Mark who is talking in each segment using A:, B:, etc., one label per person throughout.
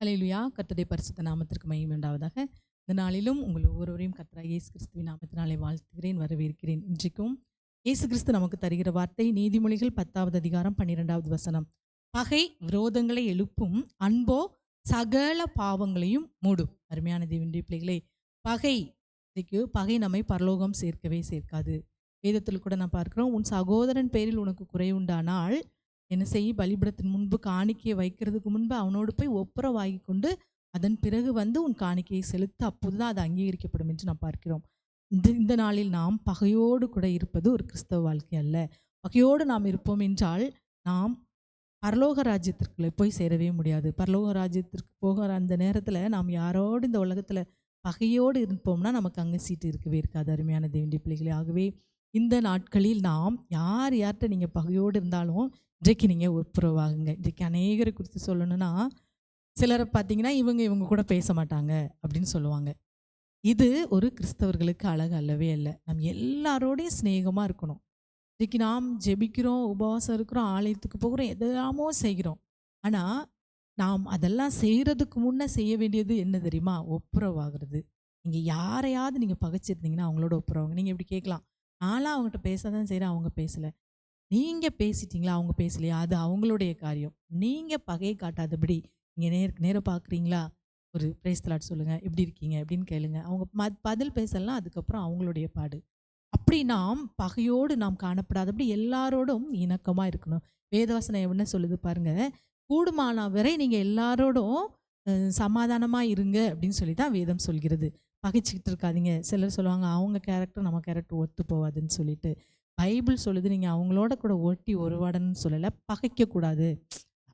A: ஹalleluya. கர்த்தருடைய பரிசுத்த நாமத்திற்கு மையம் உண்டாவதாக. இந்த நாளிலும் உங்கள் ஒவ்வொருவரையும் கர்த்தராகிய இயேசு கிறிஸ்துவின் நாமத்தினாலே வாழ்த்துகிறேன் வரவேற்கிறேன். இன்றைக்கும் இயேசு கிறிஸ்து நமக்கு தருகிற வார்த்தை நீதிமொழிகள் பத்தாவது அதிகாரம் பன்னிரெண்டாவது வசனம். பகை விரோதங்களை எழுப்பும் அன்போ சகல பாவங்களையும் மூடும். அருமையான தேவனுடைய பிள்ளைகளே பகை இன்றைக்கு பகை நம்மை பரலோகம் சேர்க்கவே சேர்க்காது. வேதத்தில் கூட நான் பார்க்கிறோம் உன் சகோதரன் பேரில் உனக்கு குறை உண்டானால் என்ன செய் பலிபடத்தின் முன்பு காணிக்கையை வைக்கிறதுக்கு முன்பு அவனோடு போய் ஒப்புரவாகி கொண்டு அதன் பிறகு வந்து உன் காணிக்கையை செலுத்த அப்போதுதான் அது அங்கீகரிக்கப்படும் என்று நாம் பார்க்கிறோம். இந்த இந்த நாளில் நாம் பகையோடு கூட இருப்பது ஒரு கிறிஸ்தவ வாழ்க்கை அல்ல. பகையோடு நாம் இருப்போம் என்றால் நாம் பரலோக ராஜ்யத்திற்குள்ளே போய் சேரவே முடியாது. பரலோக ராஜ்யத்திற்கு போகிற அந்த நேரத்தில் நாம் யாரோடு இந்த உலகத்தில் பகையோடு இருப்போம்னா நமக்கு அங்கே சீட்டு இருக்கவே இருக்காது. அருமையான தேவண்டி பிள்ளைகளே ஆகவே இந்த நாட்களில் நாம் யார் யார்கிட்ட நீங்கள் பகையோடு இருந்தாலும் இன்றைக்கு நீங்கள் ஒப்புரவாகுங்க. இன்றைக்கு அநேகரை குறித்து சொல்லணும்னா சிலரை பார்த்தீங்கன்னா இவங்க இவங்க கூட பேச மாட்டாங்க அப்படின்னு சொல்லுவாங்க. இது ஒரு கிறிஸ்தவர்களுக்கு அழகு அல்லவே இல்லை நம்ம எல்லாரோடையும் சிநேகமாக இருக்கணும். இன்றைக்கு நாம் ஜெபிக்கிறோம் உபவாசம் இருக்கிறோம் ஆலயத்துக்கு போகிறோம் எதெல்லாமோ செய்கிறோம். ஆனால் நாம் அதெல்லாம் செய்கிறதுக்கு முன்னே செய்ய வேண்டியது என்ன தெரியுமா? ஒப்புரவாகிறது. நீங்கள் யாரையாவது நீங்கள் பகைச்சிருந்தீங்கன்னா அவங்களோட ஒப்புரவாங்க நீங்கள் இப்படி கேட்கலாம். நான்லாம் அவங்ககிட்ட பேச தான் செய்கிறேன் அவங்க பேசலை. நீங்கள் பேசிட்டீங்களா? அவங்க பேசலையா? அது அவங்களுடைய காரியம். நீங்கள் பகையை காட்டாதபடி நீங்கள் நேர் நேராக பார்க்குறீங்களா ஒரு பிரேஸ் தலாட் சொல்லுங்கள் எப்படி இருக்கீங்க? அப்படின்னு கேளுங்க. அவங்க ம பதில் பேசலாம் அதுக்கப்புறம் அவங்களுடைய பாடு. அப்படி நாம் பகையோடு நாம் காணப்படாதபடி எல்லாரோடும் இணக்கமாக இருக்கணும். வேதவசனம் என்ன சொல்லுது பாருங்கள் கூடுமான வரை நீங்கள் எல்லாரோடும் சமாதானமாக இருங்க அப்படின்னு சொல்லி தான் வேதம் சொல்கிறது. பகைச்சிக்கிட்டு இருக்காதீங்க. சிலர் சொல்லுவாங்க அவங்க கேரக்டர் நம்ம கேரக்டர் ஒத்து போவாதுன்னு சொல்லிட்டு. பைபிள் சொல்லுது நீங்கள் அவங்களோட கூட ஒட்டி ஒருவாடன்னு சொல்லலை பகைக்கக்கூடாது.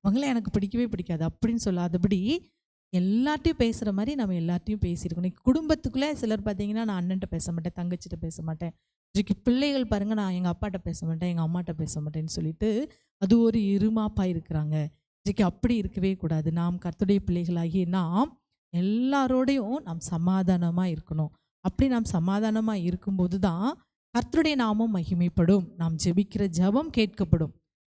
A: அவங்கள எனக்கு பிடிக்கவே பிடிக்காது அப்படின்னு சொல்லாதபடி எல்லார்ட்டையும் பேசுகிற மாதிரி நம்ம எல்லார்ட்டையும் பேசியிருக்கணும். குடும்பத்துக்குள்ளே சிலர் பார்த்தீங்கன்னா நான் அண்ணன்ட்ட பேச மாட்டேன் தங்கச்சிட்ட பேச மாட்டேன். இன்றைக்கு பிள்ளைகள் பாருங்க நான் எங்கள் அப்பாட்ட பேச மாட்டேன் எங்கள் அம்மாட்ட பேச மாட்டேன்னு சொல்லிட்டு அது ஒரு இருமாப்பாக இருக்கிறாங்க. இன்றைக்கு அப்படி இருக்கவே கூடாது. நாம் கத்துடைய பிள்ளைகளாகி நாம் எல்லாரோடையும் நாம் சமாதானமாக இருக்கணும். அப்படி நாம் சமாதானமாக இருக்கும்போது தான் கர்த்தருடைய நாமம் மகிமைப்படும். நாம் ஜெபிக்கிற ஜெபம் கேட்கப்படும்.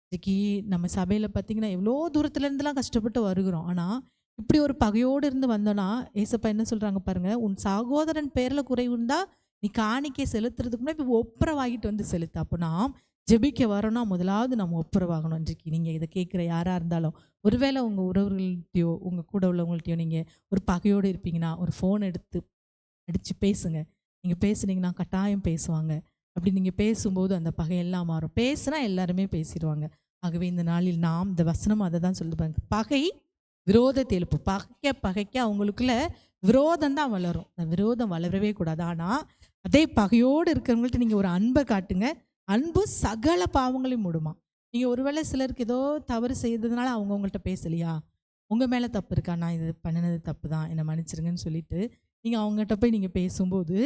A: இன்றைக்கி நம்ம சபையில் பார்த்தீங்கன்னா எவ்வளோ தூரத்துலேருந்துலாம் கஷ்டப்பட்டு வருகிறோம். ஆனால் இப்படி ஒரு பகையோடு இருந்து வந்தோன்னா ஏசப்பா என்ன சொல்கிறாங்க பாருங்கள் உன் சகோதரன் பேரில் குறைவு இருந்தால் நீ காணிக்கை செலுத்துறதுக்கு முன்னாடி இப்போ ஒப்புரவாகிட்டு வந்து செலுத்து. அப்போ நாம் ஜெபிக்க வரோன்னா முதலாவது நம்ம ஒப்புரவாகணும். இன்றைக்கு நீங்கள் இதை கேட்குற யாராக இருந்தாலும் ஒருவேளை உங்கள் உறவுகள்கிட்டயோ உங்கள் கூட உள்ளவங்கள்ட்டையோ நீங்கள் ஒரு பகையோடு இருப்பீங்கன்னா ஒரு ஃபோன் எடுத்து அடித்து பேசுங்க. நீங்கள் பேசுனீங்கன்னா கட்டாயம் பேசுவாங்க. அப்படி நீங்கள் பேசும்போது அந்த பகையெல்லாம் மாறும். பேசுனா எல்லாருமே பேசிடுவாங்க. ஆகவே இந்த நாளில் நாம் இந்த வசனம் அதை தான் சொல்லுவாங்க பகை விரோதத்தை எழுப்பு. பகைக்க பகைக்க அவங்களுக்குள்ள விரோதம் தான் வளரும். அந்த விரோதம் வளரவே கூடாது. ஆனால் அதே பகையோடு இருக்கிறவங்கள்ட்ட நீங்கள் ஒரு அன்பை காட்டுங்க. அன்பு சகல பாவங்களையும் மூடுமா. நீங்கள் ஒருவேளை சிலருக்கு ஏதோ தவறு செய்ததுனால அவங்க உங்கள்கிட்ட பேசலையா? உங்கள் மேலே தப்பு இருக்கா? நான் இது பண்ணினது தப்பு தான். என்னை மன்னிச்சிருங்கன்னு சொல்லிட்டு நீங்கள் அவங்ககிட்ட போய் நீங்கள் பேசும்போது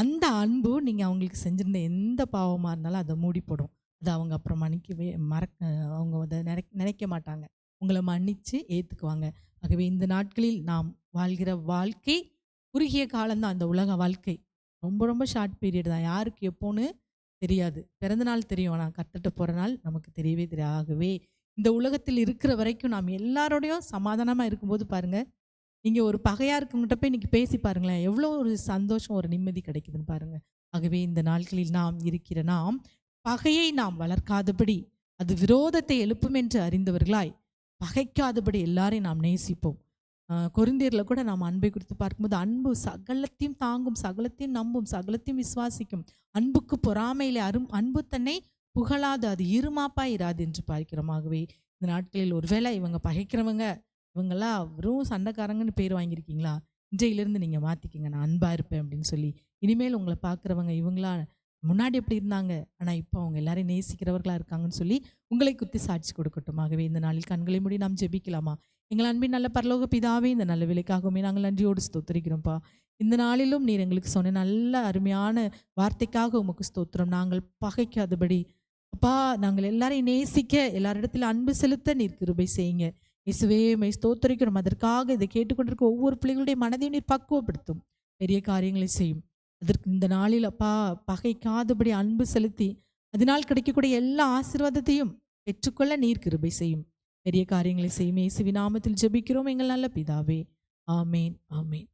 A: அந்த அன்பு நீங்கள் அவங்களுக்கு செஞ்சிருந்த எந்த பாவமாக இருந்தாலும் அதை மூடிப்படும். அதை அவங்க அப்புறம் மன்னிக்கவே மறக்க அவங்க அதை நினை நினைக்க மாட்டாங்க. உங்களை மன்னித்து ஏற்றுக்குவாங்க ஆகவே இந்த நாட்களில் நாம் வாழ்கிற வாழ்க்கை குறுகிய காலம்தான். அந்த உலக வாழ்க்கை ரொம்ப ரொம்ப ஷார்ட் பீரியட் தான். யாருக்கு எப்போன்னு தெரியாது. பிறந்த நாள் தெரியும். ஆனால் கற்றுட்டு போகிற நாள் நமக்கு தெரியவே தெரியாது. ஆகவே இந்த உலகத்தில் இருக்கிற வரைக்கும் நாம் எல்லாரோடையும் சமாதானமாக இருக்கும்போது பாருங்கள் நீங்கள் ஒரு பகையாக இருக்கவங்ககிட்ட போய் இன்றைக்கி பேசி பாருங்களேன். எவ்வளோ ஒரு சந்தோஷம் ஒரு நிம்மதி கிடைக்குதுன்னு பாருங்கள் ஆகவே இந்த நாட்களில் நாம் இருக்கிற நாம் பகையை நாம் வளர்க்காதபடி அது விரோதத்தை எழுப்பும் என்று அறிந்தவர்களாய் பகைக்காதபடி எல்லாரையும் நாம் நேசிப்போம். கொரிந்தியரில் கூட நாம் அன்பை குறித்து பார்க்கும்போது அன்பு சகலத்தையும் தாங்கும் சகலத்தையும் நம்பும் சகலத்தையும் விசுவாசிக்கும். அன்புக்கு பொறாமையில் அரும் அன்பு தன்னை புகழாது அது இருமாப்பா இராது என்று பார்க்கிறோம். ஆகவே இந்த நாட்களில் ஒருவேளை இவங்க பகைக்கிறவங்க இவங்கெல்லாம் வெறும் சண்டைக்காரங்கன்னு பேர் வாங்கியிருக்கீங்களா? இன்றையிலேருந்து நீங்கள் மாற்றிக்கிங்க நான் அன்பாக இருப்பேன் அப்படின்னு சொல்லி. இனிமேல் உங்களை பார்க்குறவங்க இவங்களா முன்னாடி எப்படி இருந்தாங்க ஆனால் இப்போ அவங்க எல்லாரையும் நேசிக்கிறவர்களாக இருக்காங்கன்னு சொல்லி உங்களை குத்தி சாட்சி கொடுக்கட்டும். ஆகவே இந்த நாளில் கண்களை மூடி நாம் ஜெபிக்கலாமா? எங்கள் அன்பின் நல்ல பரலோக பிதாவே இந்த நல்ல விலைக்காகவுமே நாங்கள் நன்றியோடு ஸ்தோத்தரிக்கிறோம்ப்பா இந்த நாளிலும் நீர் எங்களுக்கு சொன்ன நல்ல அருமையான வார்த்தைக்காக உமக்கு ஸ்தோத்திரம். நாங்கள் பகைக்காதபடி. அப்பா நாங்கள் எல்லாரையும் நேசிக்க எல்லாரிடத்தில் அன்பு செலுத்த நீர் கிருபை செய்யுங்க. இசுவே மை ஸ்தோத்தரிக்கிறோம். அதற்காக இதை கேட்டுக்கொண்டிருக்க ஒவ்வொரு பிள்ளைகளுடைய மனதையும் நீர் பக்குவப்படுத்தும். பெரிய காரியங்களை செய்யும். அதற்கு இந்த நாளில் அப்பா பகைக்காதபடி அன்பு செலுத்தி அதனால் கிடைக்கக்கூடிய எல்லா ஆசீர்வாதத்தையும் பெற்றுக்கொள்ள நீர் கிருபை செய்யும். பெரிய காரியங்களை செய்யும். இயேசுவி நாமத்தில் ஜெபிக்கிறோம். எங்கள் நல்ல பிதாவே. ஆமேன் ஆமேன்.